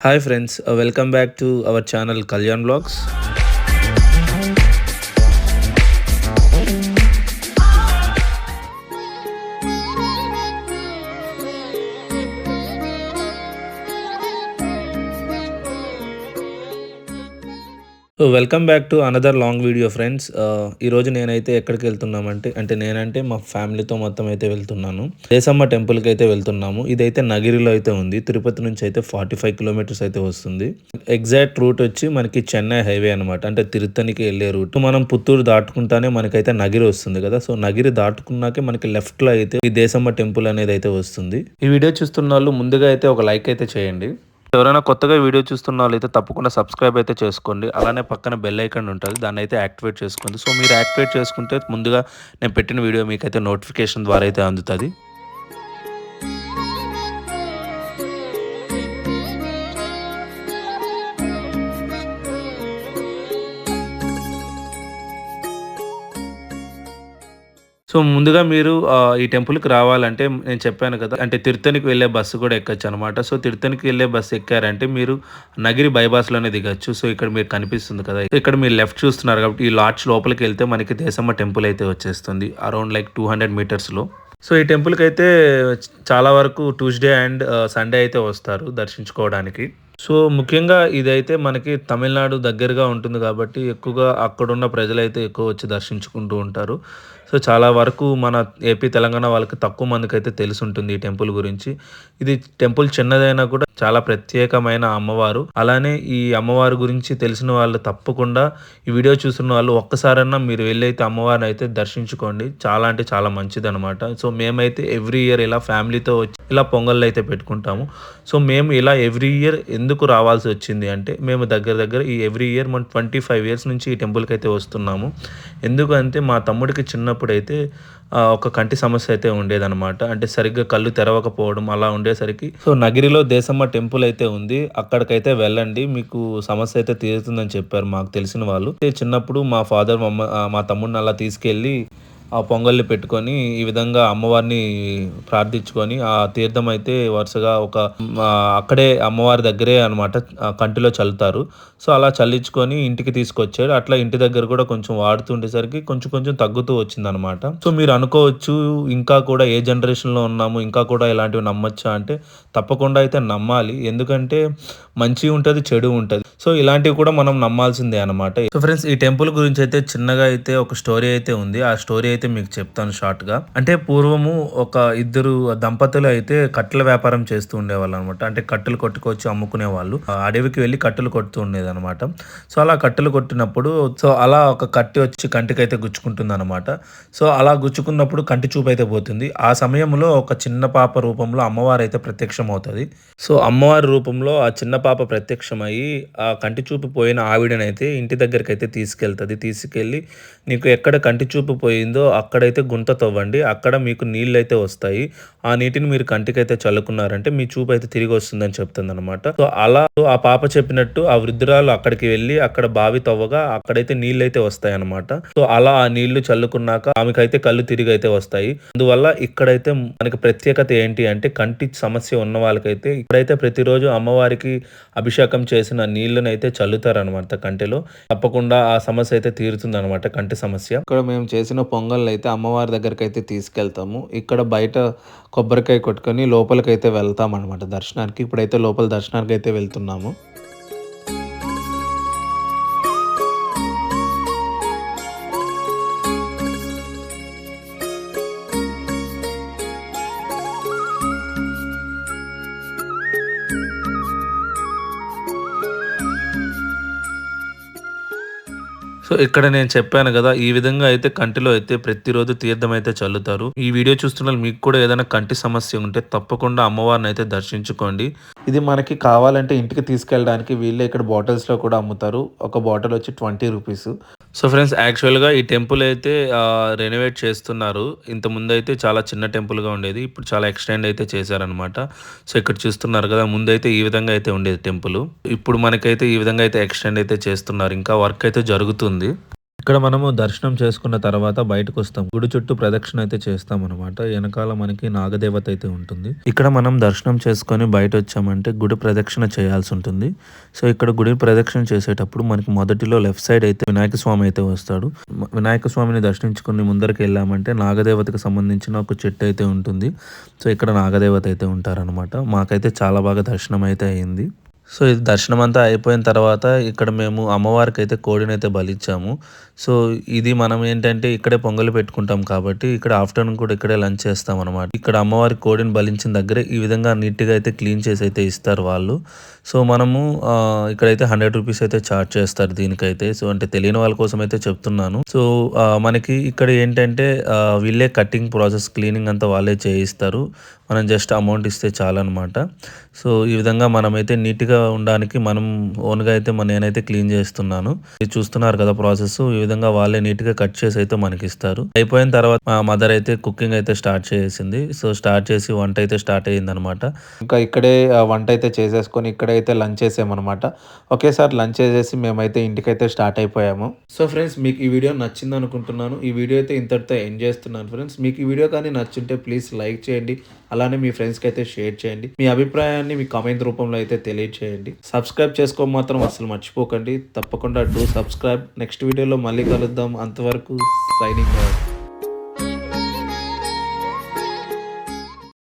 Hi friends welcome back to our channel Kalyan blogs welcome back to another long video friends. ఈరోజు నేనైతే ఎక్కడికి వెళ్తున్నామంటే అంటే నేనంటే మా ఫ్యామిలీతో మొత్తం అయితే వెళ్తున్నాను. దేశమ్మ టెంపుల్కి అయితే వెళ్తున్నాము. ఇదైతే నగిరిలో అయితే ఉంది. తిరుపతి నుంచి అయితే ఫార్టీ ఫైవ్ కిలోమీటర్స్ అయితే వస్తుంది. ఎగ్జాక్ట్ రూట్ వచ్చి మనకి చెన్నై హైవే అనమాట అంటే తిరుత్తనికి వెళ్ళే రూట్. మనం పుత్తూరు దాటుకుంటానే మనకైతే నగిరి వస్తుంది కదా. సో నగిరి దాటుకున్నాకే మనకి లెఫ్ట్లో అయితే ఈ దేశమ్మ టెంపుల్ అనేది అయితే వస్తుంది. ఈ వీడియో చూస్తున్న వాళ్ళు ముందుగా అయితే ఒక లైక్ అయితే చేయండి. ఎవరైనా కొత్తగా వీడియో చూస్తున్న వాళ్ళు అయితే తప్పకుండా సబ్స్క్రైబ్ అయితే చేసుకోండి. అలానే పక్కన బెల్ ఐకాన్ ఉంటుంది. దాన్ని అయితే యాక్టివేట్ చేసుకోండి. సో మీరు యాక్టివేట్ చేసుకుంటే ముందుగా నేను పెట్టిన వీడియో మీకైతే నోటిఫికేషన్ ద్వారా అయితే అందుతుంది. సో ముందుగా మీరు ఈ టెంపుల్కి రావాలంటే నేను చెప్పాను కదా అంటే తిరుతనికి వెళ్ళే బస్సు కూడా ఎక్కచ్చు అనమాట సో తిరుతనికి వెళ్ళే బస్సు ఎక్కారంటే మీరు నగిరి బైపాస్లోనే దిగచ్చు. సో ఇక్కడ మీరు కనిపిస్తుంది కదా ఇక్కడ మీరు లెఫ్ట్ చూస్తున్నారు కాబట్టి ఈ లాడ్జ్ లోపలికి వెళ్తే మనకి దేశమ్మ టెంపుల్ అయితే వచ్చేస్తుంది అరౌండ్ లైక్ టూ హండ్రెడ్ మీటర్స్లో. సో ఈ టెంపుల్కి అయితే చాలా వరకు ట్యూస్డే అండ్ సండే అయితే వస్తారు దర్శించుకోవడానికి. సో ముఖ్యంగా ఇదైతే మనకి తమిళనాడు దగ్గరగా ఉంటుంది కాబట్టి ఎక్కువగా అక్కడున్న ప్రజలైతే ఎక్కువ వచ్చి దర్శించుకుంటూ ఉంటారు. సో చాలా వరకు మన ఏపీ తెలంగాణ వాళ్ళకి తక్కువ మందికి అయితే తెలిసి ఉంటుంది ఈ టెంపుల్ గురించి. ఇది టెంపుల్ చిన్నదైనా కూడా చాలా ప్రత్యేకమైన అమ్మవారు. అలానే ఈ అమ్మవారి గురించి తెలిసిన వాళ్ళు తప్పకుండా ఈ వీడియో చూస్తున్న వాళ్ళు ఒక్కసారన్నా మీరు వెళ్ళైతే అమ్మవారిని అయితే దర్శించుకోండి. చాలా అంటే చాలా మంచిది అనమాట సో మేమైతే ఎవ్రీ ఇయర్ ఇలా ఫ్యామిలీతో వచ్చి ఇలా పొంగళ్ళు అయితే పెట్టుకుంటాము. సో మేము ఇలా ఎవ్రీ ఇయర్ ఎందుకు రావాల్సి వచ్చింది అంటే మేము దగ్గర దగ్గర ఈ ఎవ్రీ ఇయర్ మనం ట్వంటీ ఫైవ్ ఇయర్స్ నుంచి ఈ టెంపుల్కి అయితే వస్తున్నాము. ఎందుకంటే మా తమ్ముడికి చిన్నప్పుడు అయితే ఒక కంటి సమస్య అయితే ఉండేదన్నమాట. అంటే సరిగ్గా కళ్ళు తెరవకపోవడం అలా ఉండేసరికి సో నగిరిలో దేశమ్మ టెంపుల్ అయితే ఉంది. అక్కడికైతే వెళ్ళండి మీకు సమస్య అయితే తీరుతుందని చెప్పారు మాకు తెలిసిన వాళ్ళు. చిన్నప్పుడు మా ఫాదర్ మా మా తమ్ముడిని అలా తీసుకెళ్ళి ఆ పొంగల్ని పెట్టుకొని ఈ విధంగా అమ్మవారిని ప్రార్థించుకొని ఆ తీర్థం అయితే వరుసగా ఒక అక్కడే అమ్మవారి దగ్గరే అనమాట కంటిలో చల్లుతారు. సో అలా చల్లించుకొని ఇంటికి తీసుకొచ్చాడు. అట్లా ఇంటి దగ్గర కూడా కొంచెం వాడుతుండేసరికి కొంచెం కొంచెం తగ్గుతూ వచ్చింది అనమాట సో మీరు అనుకోవచ్చు ఇంకా కూడా ఏ జనరేషన్లో ఉన్నాము ఇంకా కూడా ఇలాంటివి నమ్మొచ్చా అంటే తప్పకుండా అయితే నమ్మాలి. ఎందుకంటే మంచి ఉంటుంది చెడు ఉంటుంది. సో ఇలాంటివి కూడా మనం నమ్మాల్సిందే అనమాట సో ఫ్రెండ్స్ ఈ టెంపుల్ గురించి అయితే చిన్నగా అయితే ఒక స్టోరీ అయితే ఉంది. ఆ స్టోరీ అయితే మీకు చెప్తాను షార్ట్గా. అంటే పూర్వము ఒక ఇద్దరు దంపతులు అయితే కట్టెల వ్యాపారం చేస్తూ ఉండేవాళ్ళు అనమాట అంటే కట్టెలు కొట్టుకొచ్చి అమ్ముకునే వాళ్ళు ఆ అడవికి వెళ్ళి కట్టెలు కొడుతూ ఉండేది అనమాట సో అలా కట్టెలు కొట్టినప్పుడు సో అలా ఒక కట్టి వచ్చి కంటికి అయితే గుచ్చుకుంటుంది అనమాట సో అలా గుచ్చుకున్నప్పుడు కంటి చూపు అయితే పోతుంది. ఆ సమయంలో ఒక చిన్న పాప రూపంలో అమ్మవారు అయితే ప్రత్యక్షం అవుతుంది సో అమ్మవారి రూపంలో ఆ చిన్న పాప ప్రత్యక్షమయ్యి ఆ కంటి చూపు పోయిన ఆవిడనైతే ఇంటి దగ్గరికి అయితే తీసుకెళ్తుంది. తీసుకెళ్ళి నీకు ఎక్కడ కంటి చూపు పోయిందో అక్కడైతే గుంత తవ్వండి. అక్కడ మీకు నీళ్ళు అయితే వస్తాయి. ఆ నీటిని మీరు కంటికైతే చల్లుకున్నారంటే మీ చూపు అయితే తిరిగి వస్తుందని చెప్తుంది అనమాట సో అలా ఆ పాప చెప్పినట్టు ఆ వృద్ధురాలు అక్కడికి వెళ్ళి అక్కడ బావి తవ్వగా అక్కడైతే నీళ్ళు అయితే వస్తాయి అనమాట సో అలా ఆ నీళ్ళు చల్లుకున్నాక ఆమెకైతే కళ్ళు తిరిగి అయితే వస్తాయి. అందువల్ల ఇక్కడైతే మనకి ప్రత్యేకత ఏంటి అంటే కంటి సమస్య ఉన్న వాళ్ళకైతే ఇక్కడైతే ప్రతిరోజు అమ్మవారికి అభిషేకం చేసిన నీళ్ళని అయితే చల్లుతారనమాట కంటిలో. తప్పకుండా ఆ సమస్య అయితే తీరుతుంది అనమాట కంటి సమస్య. ఇక్కడ మేము చేసిన పొంగల్ అయితే అమ్మవారి దగ్గరికి అయితే తీసుకెళ్తాము. ఇక్కడ బయట కొబ్బరికాయ కొట్టుకొని లోపలికైతే వెళ్తామన్నమాట దర్శనానికి. ఇప్పుడైతే లోపల దర్శనానికి అయితే వెళ్తున్నాము. సో ఇక్కడ నేను చెప్పాను కదా ఈ విధంగా అయితే కంటిలో అయితే ప్రతిరోజు తీర్థం అయితే చల్లుతారు. ఈ వీడియో చూస్తున్న మీకు కూడా ఏదైనా కంటి సమస్య ఉంటే తప్పకుండా అమ్మవారిని అయితే దర్శించుకోండి. ఇది మనకి కావాలంటే ఇంటికి తీసుకెళ్ళడానికి వీళ్ళే ఇక్కడ బాటిల్స్లో కూడా అమ్ముతారు. ఒక బాటిల్ వచ్చి ట్వంటీ రూపీస్ సో ఫ్రెండ్స్ యాక్చువల్గా ఈ టెంపుల్ అయితే రెనోవేట్ చేస్తున్నారు. ఇంత అయితే చాలా చిన్న టెంపుల్గా ఉండేది. ఇప్పుడు చాలా ఎక్స్టెండ్ అయితే చేశారనమాట సో ఇక్కడ చూస్తున్నారు కదా ముందైతే ఈ విధంగా అయితే ఉండేది టెంపుల్. ఇప్పుడు మనకైతే ఈ విధంగా అయితే ఎక్స్టెండ్ అయితే చేస్తున్నారు. ఇంకా వర్క్ అయితే జరుగుతుంది. ఇక్కడ మనము దర్శనం చేసుకున్న తర్వాత బయటకు వస్తాం గుడి చుట్టూ ప్రదక్షిణ అయితే చేస్తాం అనమాట వెనకాల మనకి నాగదేవత అయితే ఉంటుంది. ఇక్కడ మనం దర్శనం చేసుకొని బయట వచ్చామంటే గుడి ప్రదక్షిణ చేయాల్సి ఉంటుంది. సో ఇక్కడ గుడి ప్రదక్షిణ చేసేటప్పుడు మనకి మొదటిలో లెఫ్ట్ సైడ్ అయితే వినాయక స్వామి అయితే వస్తాడు. వినాయక స్వామిని దర్శించుకుని ముందరికి వెళ్ళామంటే నాగదేవతకు సంబంధించిన ఒక చెట్టు అయితే ఉంటుంది. సో ఇక్కడ నాగదేవత అయితే ఉంటారనమాట మాకైతే చాలా బాగా దర్శనం అయితే అయింది. సో ఇది దర్శనం అంతా అయిపోయిన తర్వాత ఇక్కడ మేము అమ్మవారికి అయితే కోడిని అయితే బలిచ్చాము. సో ఇది మనం ఏంటంటే ఇక్కడే పొంగలి పెట్టుకుంటాం కాబట్టి ఇక్కడ ఆఫ్టర్నూన్ కూడా ఇక్కడే లంచ్ చేస్తాం అనమాట ఇక్కడ అమ్మవారి కోడిని బలించిన దగ్గరే ఈ విధంగా నీట్గా అయితే క్లీన్ చేసి అయితే ఇస్తారు వాళ్ళు. సో మనము ఇక్కడైతే హండ్రెడ్ రూపీస్ అయితే ఛార్జ్ చేస్తారు దీనికైతే. సో అంటే తెలియని వాళ్ళ కోసం అయితే చెప్తున్నాను. సో మనకి ఇక్కడ ఏంటంటే వీళ్ళే కటింగ్ ప్రాసెస్ క్లీనింగ్ అంతా వాళ్ళే చేయిస్తారు. మనం జస్ట్ అమౌంట్ ఇస్తే చాలన్నమాట. సో ఈ విధంగా మనమైతే నీట్గా ఉండడానికి మనం ఓన్గా అయితే మన నేనైతే క్లీన్ చేస్తున్నాను. ఇది చూస్తున్నారు కదా ప్రాసెస్. ఈ విధంగా వాళ్ళే నీట్గా కట్ చేసి అయితే మనకి ఇస్తారు అయిపోయిన తర్వాత మా మదర్ అయితే కుకింగ్ అయితే స్టార్ట్ చేసింది. సో స్టార్ట్ చేసి వంట అయితే స్టార్ట్ అయ్యింది అనమాట ఇంకా ఇక్కడే ఆ, వంట అయితే చేసేసుకొని ఇక్కడైతే లంచ్ చేసామన్నమాట. ఒకేసారి లంచ్ చేసేసి మేమైతే ఇంటికైతే స్టార్ట్ అయిపోయాము. సో ఫ్రెండ్స్ మీకు ఈ వీడియో నచ్చింది అనుకుంటున్నాను ఈ వీడియో అయితే ఇంతటితో ఎండ్ చేస్తున్నాను ఫ్రెండ్స్. మీకు ఈ వీడియో కానీ నచ్చుంటే ప్లీజ్ లైక్ చేయండి. అలానే మీ ఫ్రెండ్స్కి అయితే షేర్ చేయండి. మీ అభిప్రాయాన్ని మీ కామెంట్ రూపంలో అయితే తెలియచేయండి. సబ్స్క్రైబ్ చేసుకో మాత్రం అసలు మర్చిపోకండి. తప్పకుండా డూ సబ్స్క్రైబ్ నెక్స్ట్ వీడియోలో మళ్ళీ కలుద్దాం. అంతవరకు సైనింగ్